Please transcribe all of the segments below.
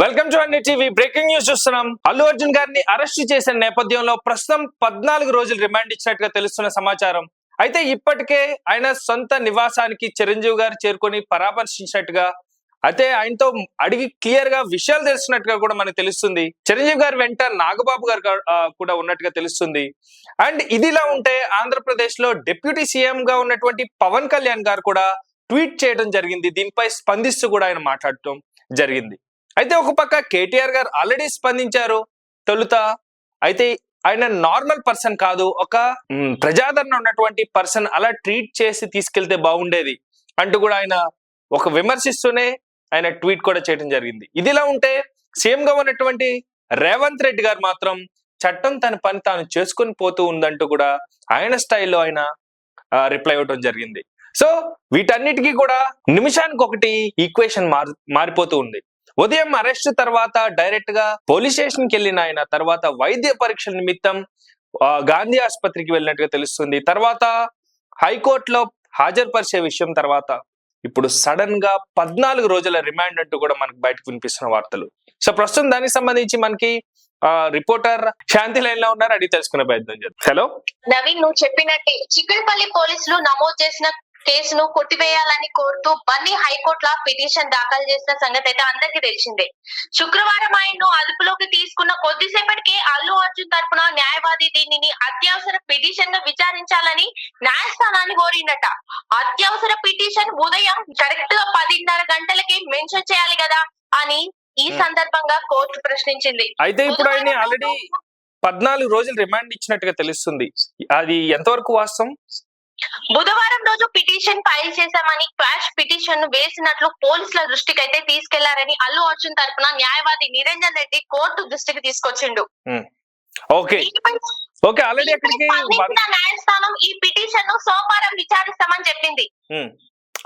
Welcome to అన్ని TV breaking news చూస్తున్నాం. అల్లు అర్జున్ గారిని అరెస్ట్ చేసిన నేపథ్యంలో ప్రస్తుతం పద్నాలుగు రోజులు రిమాండ్ ఇచ్చినట్టుగా తెలుస్తున్న సమాచారం. అయితే ఇప్పటికే ఆయన సొంత నివాసానికి చిరంజీవి గారు చేరుకొని పరామర్శించినట్టుగా అయితే ఆయనతో అడిగి క్లియర్గా విషయాలు తెలిసినట్టుగా కూడా మనకు తెలుస్తుంది. చిరంజీవి గారు వెంట నాగబాబు గారు కూడా ఉన్నట్టుగా తెలుస్తుంది. అండ్ ఇదిలా ఉంటే ఆంధ్రప్రదేశ్లో డిప్యూటీ సీఎం గా ఉన్నటువంటి పవన్ కళ్యాణ్ గారు కూడా ట్వీట్ చేయడం జరిగింది. దీనిపై స్పందిస్తూ కూడా ఆయన మాట్లాడటం జరిగింది. అయితే ఒక పక్క కేటీఆర్ గారు ఆల్రెడీ స్పందించారు. తొలుత అయితే ఆయన నార్మల్ పర్సన్ కాదు. ఒక ప్రజాదరణ ఉన్నటువంటి పర్సన్ అలా ట్రీట్ చేసి తీసుకెళ్తే బాగుండేది అంటూ కూడా ఆయన ఒక విమర్శిస్తూనే ఆయన ట్వీట్ కూడా చేయడం జరిగింది. ఇదిలా ఉంటే సీఎం గా ఉన్నటువంటి రేవంత్ రెడ్డి గారు మాత్రం చట్టం తన పని తాను చేసుకొని పోతూ ఉందంటూ కూడా ఆయన స్టైల్లో ఆయన రిప్లై ఇవ్వడం జరిగింది. సో వీటన్నిటికీ కూడా నిమిషానికి ఒకటి ఈక్వేషన్ మారి మారిపోతూ ఉంది. ఉదయం అరెస్ట్ తర్వాత డైరెక్ట్గా పోలీస్ స్టేషన్కి వెళ్ళిన ఆయన తర్వాత వైద్య పరీక్షల నిమిత్తం గాంధీ ఆసుపత్రికి వెళ్ళినట్టుగా తెలుస్తుంది. తర్వాత హైకోర్టులో హాజరుపరిచే విషయం తర్వాత ఇప్పుడు సడన్గా పద్నాలుగు రోజుల రిమాండ్ అంటూ కూడా మనకు బయటకు వినిపిస్తున్న వార్తలు. సో ప్రస్తుతం దానికి సంబంధించి మనకి ఆ, రిపోర్టర్ శాంతి లైన్లో ఉన్నారు. అడిగి తెలుసుకునే ప్రయత్నం చేద్దాం. హలో? నవీన్ నువ్వు చెప్పినట్టే చిక్కడపల్లి పోలీసులు నమోదు చేసిన కేసును కొట్టివేయాలని కోరుతూ బన్నీ హైకోర్టులో పిటిషన్ దాఖలు చేసిన సంగతి అయితే అందరికీ తెలిసిందే. శుక్రవారం ఆయన్ను అదుపులోకి తీసుకున్న కొద్దిసేపటికే అల్లు అర్జున్ తరపున న్యాయవాది దీనిని అత్యవసర పిటిషన్గా విచారించాలని న్యాయస్థానాన్ని కోరిందట. అత్యవసర పిటిషన్ ఉదయం కరెక్ట్గా పదిన్నర గంటలకి మెన్షన్ చేయాలి కదా అని ఈ. సందర్భంగా కోర్టు ప్రశ్నించింది. అయితే ఇప్పుడు ఆయన ఆల్రెడీ పద్నాలుగు రోజులు రిమాండ్ ఇచ్చినట్టుగా తెలుస్తుంది. అది ఎంతవరకు వాస్తవం? బుధవారం రోజు పిటిషన్ ఫైల్ చేశామని క్వాష్ పిటిషన్ను వేసినట్లు పోలీసుల దృష్టికి అయితే తీసుకెళ్ళారని అల్లు అర్జున్ తరపున న్యాయవాది నిరంజన్ రెడ్డి కోర్టు దృష్టికి తీసుకొచ్చిండు. ఓకే. దీనిపై ఓకే ఆల్రెడీ అక్కడికి న్యాయస్థానం ఈ పిటిషన్ను సోమవారం విచారిస్తామని చెప్పింది.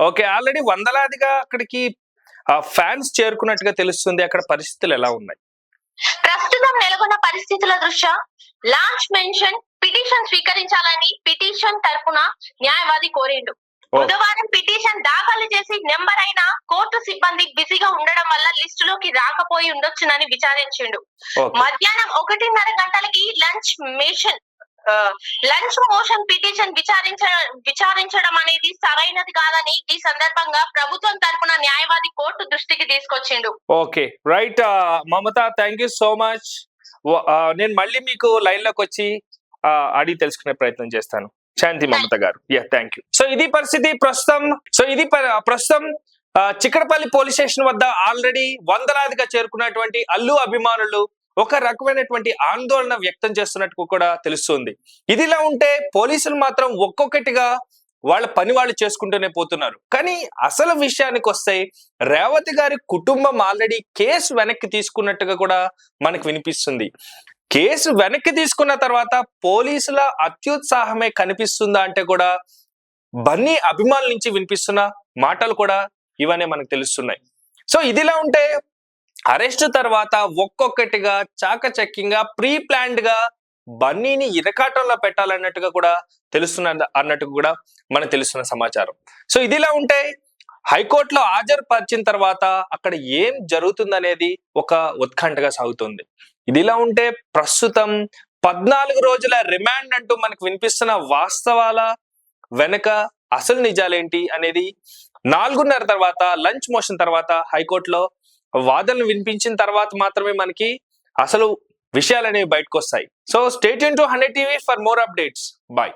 ఓకే ఆల్రెడీ వందలాదిగా అక్కడికి ఫ్యాన్స్ చేరుకున్నట్టుగా తెలుస్తుంది అక్కడ పరిస్థితులు ఎలా ఉన్నాయి. ప్రస్తుతం నెలకొన్న పరిస్థితుల దృష్ట్యా లాంచ్ మెన్షన్ పిటిషన్ స్వీకరించాలని పిటిషన్ తరపున న్యాయవాది కోరిండు. బుధవారం పిటిషన్ దాఖలు చేసి నెంబర్ అయిన కోర్టు సిబ్బంది బిజీగా ఉండడం వల్ల లిస్టులోకి రాకపోయి ఉండొచ్చునని విచారించిండు. మధ్యాహ్నం ఒకటిన్నర గంటలకి lunch mission lunch motion petition విచారించ విచారించడం అనేది సరైనది కాదని ఈ సందర్భంగా ప్రభుత్వం తరపున న్యాయవాది కోర్టు దృష్టికి తీసుకొచ్చిండు. Okay. Right Mamata thank you so much నేను మళ్ళీ మీకు లైన్లోకి వచ్చి అడిగి తెలుసుకునే ప్రయత్నం చేస్తాను. శాంతి మమత గారు. యా థ్యాంక్ యూ సో ఇది పరిస్థితి. ప్రస్తుతం సో ఇది ప్రస్తుతం ఆ, చిక్కడపల్లి పోలీస్ స్టేషన్ వద్ద ఆల్రెడీ వందలాదిగా చేరుకున్నటువంటి అల్లు అభిమానులు ఒక రకమైనటువంటి ఆందోళన వ్యక్తం చేస్తున్నట్టు కూడా తెలుస్తుంది. ఇదిలా ఉంటే పోలీసులు మాత్రం ఒక్కొక్కటిగా వాళ్ళ పని వాళ్ళు చేసుకుంటూనే పోతున్నారు. కానీ అసలు విషయానికి వస్తే రేవతి గారి కుటుంబం ఆల్రెడీ కేసు వెనక్కి తీసుకున్నట్టుగా కూడా మనకు వినిపిస్తుంది. కేసు వెనక్కి తీసుకున్న తర్వాత పోలీసుల అత్యుత్సాహమే కనిపిస్తుందా అంటే కూడా బన్నీ అభిమానుల నుంచి వినిపిస్తున్న మాటలు కూడా ఇవన్నీ మనకు తెలుస్తున్నాయి. సో ఇదిలా ఉంటే అరెస్ట్ తర్వాత ఒక్కొక్కటిగా చాకచక్యంగా ప్రీ ప్లాన్డ్గా బన్నీని ఇరకాటంలో పెట్టాలన్నట్టుగా కూడా తెలుస్తున్న అన్నట్టు కూడా మనకు తెలుస్తున్న సమాచారం. సో ఇదిలా ఉంటే హైకోర్టులో హాజరుపరిచిన తర్వాత అక్కడ ఏం జరుగుతుందనేది ఒక ఉత్కంఠగా సాగుతుంది. ఇదిలా ఉంటే ప్రస్తుతం పద్నాలుగు రోజుల రిమాండ్ అంటూ మనకు వినిపిస్తున్న వాస్తవాల వెనక అసలు నిజాలేంటి అనేది నాలుగున్నర తర్వాత లంచ్ మోషన్ తర్వాత హైకోర్టులో వాదనలు వినిపించిన తర్వాత మాత్రమే మనకి అసలు విషయాలు అనేవి బయటకు వస్తాయి so state in to hundred TV for more updates. Bye.